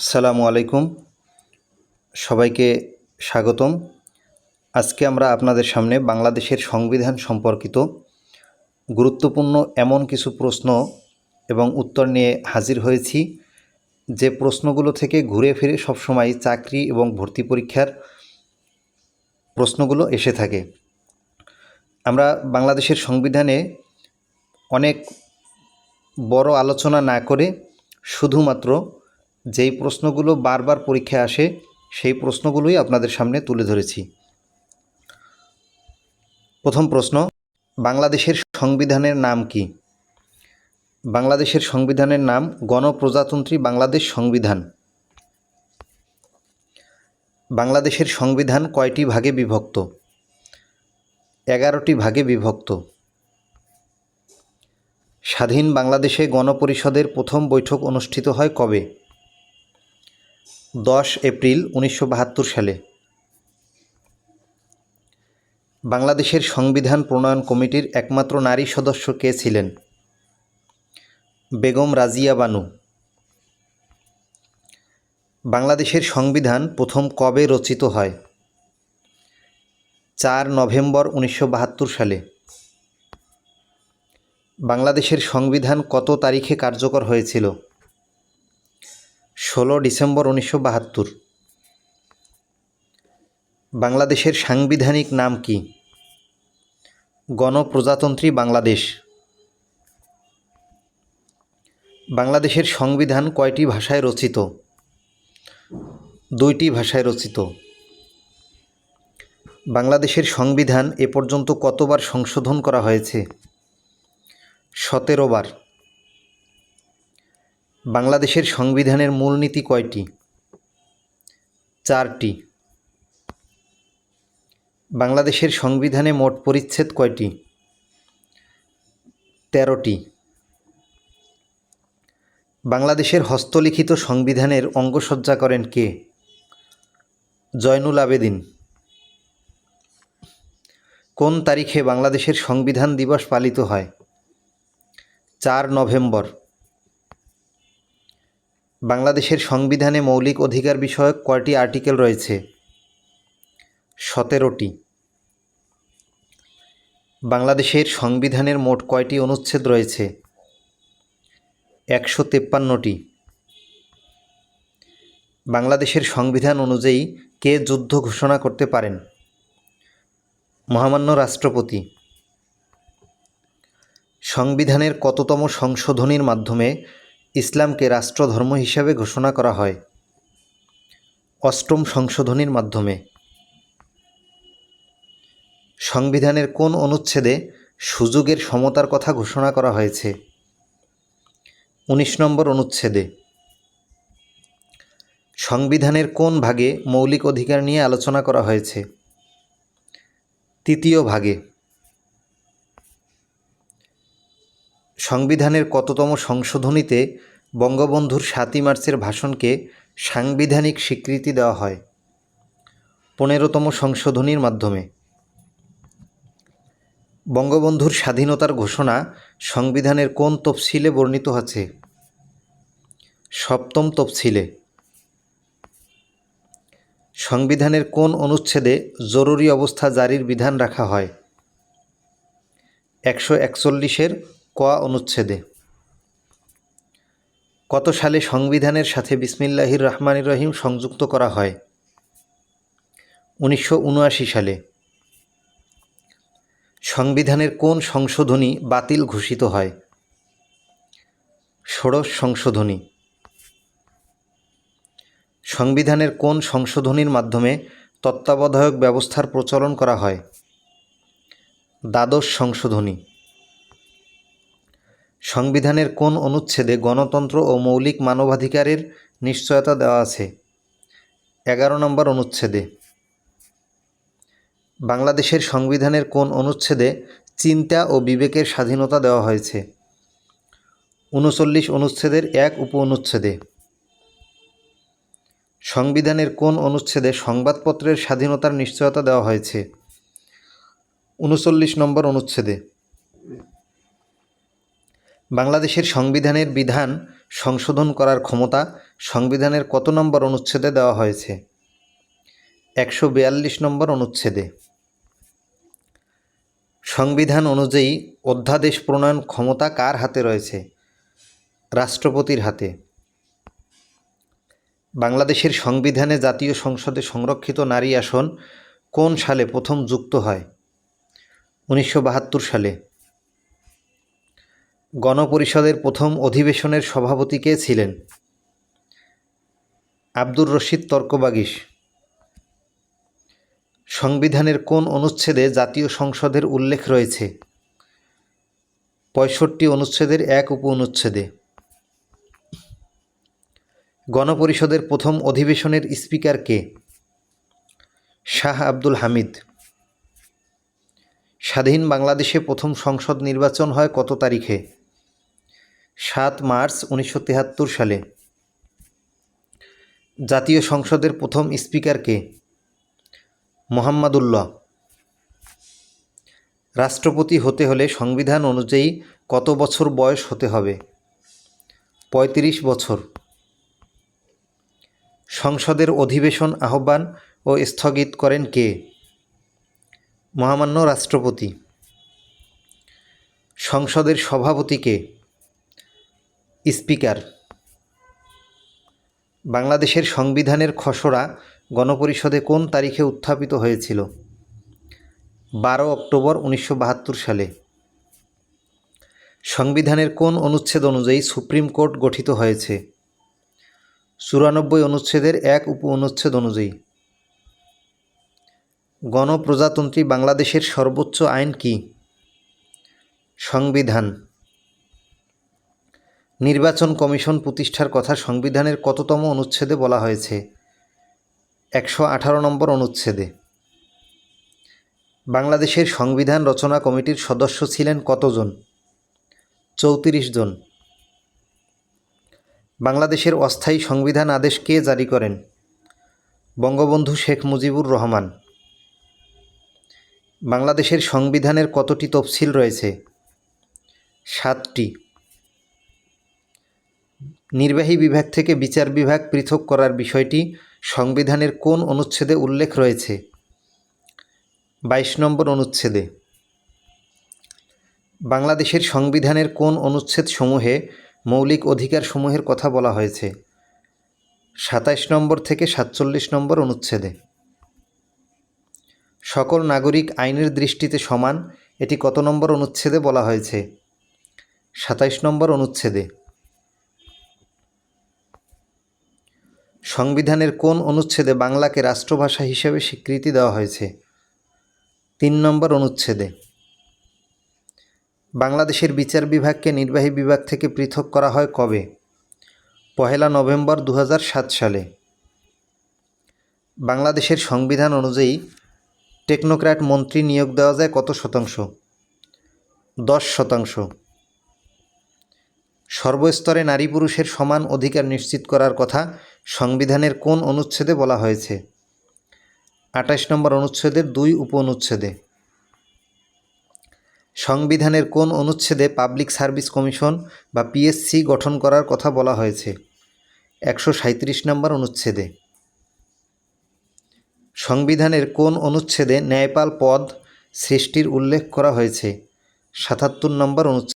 আসসালামু আলাইকুম। সবাইকে স্বাগতম। আজকে আমরা আপনাদের সামনে বাংলাদেশের সংবিধান সম্পর্কিত গুরুত্বপূর্ণ এমন কিছু প্রশ্ন এবং উত্তর নিয়ে হাজির হয়েছি। যে প্রশ্নগুলো থেকে ঘুরে ফিরে সবসময় চাকরি এবং ভর্তি পরীক্ষার প্রশ্নগুলো এসে থাকে। আমরা বাংলাদেশের সংবিধানে অনেক বড় আলোচনা না করে শুধুমাত্র যেই প্রশ্নগুলো বারবার পরীক্ষায় আসে, সেই প্রশ্নগুলোই আপনাদের সামনে তুলে ধরেছি। প্রথম প্রশ্ন, বাংলাদেশের সংবিধানের নাম কি? বাংলাদেশের সংবিধানের নাম গণপ্রজাতন্ত্রী বাংলাদেশ সংবিধান। বাংলাদেশের সংবিধান কয়টি ভাগে বিভক্ত? এগারোটি ভাগে বিভক্ত। স্বাধীন বাংলাদেশে গণপরিষদের প্রথম বৈঠক অনুষ্ঠিত হয় কবে? দশ এপ্রিল উনিশশো বাহাত্তর সালে। বাংলাদেশের সংবিধান প্রণয়ন কমিটির একমাত্র নারী সদস্য কে ছিলেন? বেগম রাজিয়া বানু। বাংলাদেশের সংবিধান প্রথম কবে রচিত হয়? চার নভেম্বর উনিশশো বাহাত্তর সালে। বাংলাদেশের সংবিধান কত তারিখে কার্যকর হয়েছিল? ষোলো ডিসেম্বর উনিশশো বাহাত্তর। বাংলাদেশের সাংবিধানিক নাম কি? গণপ্রজাতন্ত্রী বাংলাদেশ। বাংলাদেশের সংবিধান কয়টি ভাষায় রচিত? দুইটি ভাষায় রচিত। বাংলাদেশের সংবিধান এ পর্যন্ত কতবার সংশোধন করা হয়েছে? সতেরো বার। বাংলাদেশের সংবিধানের মূলনীতি কয়টি? চারটি। বাংলাদেশের সংবিধানে মোট পরিচ্ছেদ কয়টি? তেরোটি। বাংলাদেশের হস্তলিখিত সংবিধানের অঙ্গসজ্জা করেন কে? জয়নুল আবেদিন। কোন তারিখে বাংলাদেশের সংবিধান দিবস পালিত হয়? চার নভেম্বর। বাংলাদেশের সংবিধানে মৌলিক অধিকার বিষয়ক কয়টি আর্টিকেল রয়েছে? সতেরোটি। বাংলাদেশের সংবিধানের মোট কয়টি অনুচ্ছেদ রয়েছে? একশো তেপ্পান্নটি। বাংলাদেশের সংবিধান অনুযায়ী কে যুদ্ধ ঘোষণা করতে পারেন? মহামান্য রাষ্ট্রপতি। সংবিধানের কততম সংশোধনীর মাধ্যমে ইসলামকে রাষ্ট্রধর্ম হিসাবে ঘোষণা করা হয়। অষ্টম সংশোধনীর মাধ্যমে। সংবিধানের কোন অনুচ্ছেদে সুযোগের সমতার কথা ঘোষণা করা হয়েছে? উনিশ নম্বর অনুচ্ছেদে। সংবিধানের কোন ভাগে মৌলিক অধিকার নিয়ে আলোচনা করা হয়েছে? তৃতীয় ভাগে। সংবিধানের কততম সংশোধনীতে বঙ্গবন্ধুর সাতই মার্চের ভাষণকে সাংবিধানিক স্বীকৃতি দেওয়া হয়? পনেরোতম সংশোধনীর মাধ্যমে। বঙ্গবন্ধুর স্বাধীনতার ঘোষণা সংবিধানের কোন তফসিলে বর্ণিত আছে? সপ্তম তফসিলে। সংবিধানের কোন অনুচ্ছেদে জরুরি অবস্থা জারির বিধান রাখা হয়? একশো একচল্লিশের ক অনুচ্ছেদে। কত সালে সংবিধানের সাথে বিসমিল্লাহির রহমানির রহিম সংযুক্ত করা হয়? উনিশশো উনআশি সালে। সংবিধানের কোন সংশোধনী বাতিল ঘোষিত হয়? ষোড়শ সংশোধনী। সংবিধানের কোন সংশোধনীর মাধ্যমে তত্ত্বাবধায়ক ব্যবস্থার প্রচলন করা হয়? দ্বাদশ সংশোধনী। সংবিধানের কোন অনুচ্ছেদে গণতন্ত্র ও মৌলিক মানবাধিকারের নিশ্চয়তা দেওয়া আছে? এগারো নম্বর অনুচ্ছেদে। বাংলাদেশের সংবিধানের কোন অনুচ্ছেদে চিন্তা ও বিবেকের স্বাধীনতা দেওয়া হয়েছে? উনচল্লিশ অনুচ্ছেদের এক উপ অনুচ্ছেদে সংবিধানের কোন অনুচ্ছেদে সংবাদপত্রের স্বাধীনতার নিশ্চয়তা দেওয়া হয়েছে? উনচল্লিশ নম্বর অনুচ্ছেদে। বাংলাদেশের সংবিধানের বিধান সংশোধন করার ক্ষমতা সংবিধানের কত নম্বর অনুচ্ছেদে দেওয়া হয়েছে? একশো বিয়াল্লিশ নম্বর অনুচ্ছেদে। সংবিধান অনুযায়ী অধ্যাদেশ প্রণয়ন ক্ষমতা কার হাতে রয়েছে? রাষ্ট্রপতির হাতে। বাংলাদেশের সংবিধানে জাতীয় সংসদে সংরক্ষিত নারী আসন কোন সালে প্রথম যুক্ত হয়? উনিশশো বাহাত্তর সালে। গণপরিষদের প্রথম অধিবেশনের সভাপতি কে ছিলেন? আব্দুর রশিদ তর্কবাগিস। সংবিধানের কোন অনুচ্ছেদে জাতীয় সংসদের উল্লেখ রয়েছে? পঁয়ষট্টি অনুচ্ছেদের এক উপ অনুচ্ছেদে গণপরিষদের প্রথম অধিবেশনের স্পিকার কে? শাহ আব্দুল হামিদ। স্বাধীন বাংলাদেশে প্রথম সংসদ নির্বাচন হয় কত তারিখে? সাত মার্চ উনিশশো তেহাত্তর সালে। জাতীয় সংসদের প্রথম স্পিকার কে? মোহাম্মদুল্লাহ। রাষ্ট্রপতি হতে হলে সংবিধান অনুযায়ী কত বছর বয়স হতে হবে? পঁয়ত্রিশ বছর। সংসদের অধিবেশন আহ্বান ও স্থগিত করেন কে? মহামান্য রাষ্ট্রপতি। সংসদের সভাপতিকে স্পিকার। বাংলাদেশের সংবিধানের খসড়া গণপরিষদে কোন তারিখে উত্থাপিত হয়েছিল? বারো অক্টোবর উনিশশো বাহাত্তর সালে। সংবিধানের কোন অনুচ্ছেদ অনুযায়ী সুপ্রিম কোর্ট গঠিত হয়েছে? চুরানব্বই অনুচ্ছেদের এক উপ অনুচ্ছেদ অনুযায়ী। গণপ্রজাতন্ত্রী বাংলাদেশের সর্বোচ্চ আইন কি? সংবিধান। নির্বাচন কমিশন প্রতিষ্ঠার কথা সংবিধানের কততম অনুচ্ছেদে বলা হয়েছে? একশো আঠারো নম্বর অনুচ্ছেদে। বাংলাদেশের সংবিধান রচনা কমিটির সদস্য ছিলেন কতজন? চৌত্রিশ জন। বাংলাদেশের অস্থায়ী সংবিধান আদেশ কে জারি করেন? বঙ্গবন্ধু শেখ মুজিবুর রহমান। বাংলাদেশের সংবিধানের কতটি তফসিল রয়েছে? সাতটি। নির্বাহী বিভাগ থেকে বিচার বিভাগ পৃথক করার বিষয়টি সংবিধানের কোন অনুচ্ছেদে উল্লেখ রয়েছে? বাইশ নম্বর অনুচ্ছেদে। বাংলাদেশের সংবিধানের কোন অনুচ্ছেদ সমূহে মৌলিক অধিকার সমূহের কথা বলা হয়েছে? সাতাইশ নম্বর থেকে সাতচল্লিশ নম্বর অনুচ্ছেদে। সকল নাগরিক আইনের দৃষ্টিতে সমান, এটি কত নম্বর অনুচ্ছেদে বলা হয়েছে? সাতাইশ নম্বর অনুচ্ছেদে। সংবিধানের কোন অনুচ্ছেদে বাংলাকে রাষ্ট্রভাষা হিসেবে স্বীকৃতি দেওয়া হয়েছে? তিন নম্বর অনুচ্ছেদে। বাংলাদেশের বিচার বিভাগকে নির্বাহী বিভাগ থেকে পৃথক করা হয় কবে? পহেলা নভেম্বর দু হাজার সাত সালে। বাংলাদেশের সংবিধান অনুযায়ী টেকনোক্র্যাট মন্ত্রী নিয়োগ দেওয়া যায় কত শতাংশ? দশ শতাংশ। সর্বস্তরে নারী পুরুষের সমান অধিকার নিশ্চিত করার কথা সংবিধানের কোন অনুচ্ছেদে বলা হয়েছে? আঠাশ নম্বর অনুচ্ছেদের দুই উপ অনুচ্ছেদে সংবিধানের কোন অনুচ্ছেদে পাবলিক সার্ভিস কমিশন বা পিএসসি গঠন করার কথা বলা হয়েছে? একশো সাঁত্রিশ নম্বর অনুচ্ছেদে। সংবিধানের কোন অনুচ্ছেদে ন্যায়পাল পদ সৃষ্টির উল্লেখ করা হয়েছে? সাতাত্তর নম্বর অনুচ্ছেদ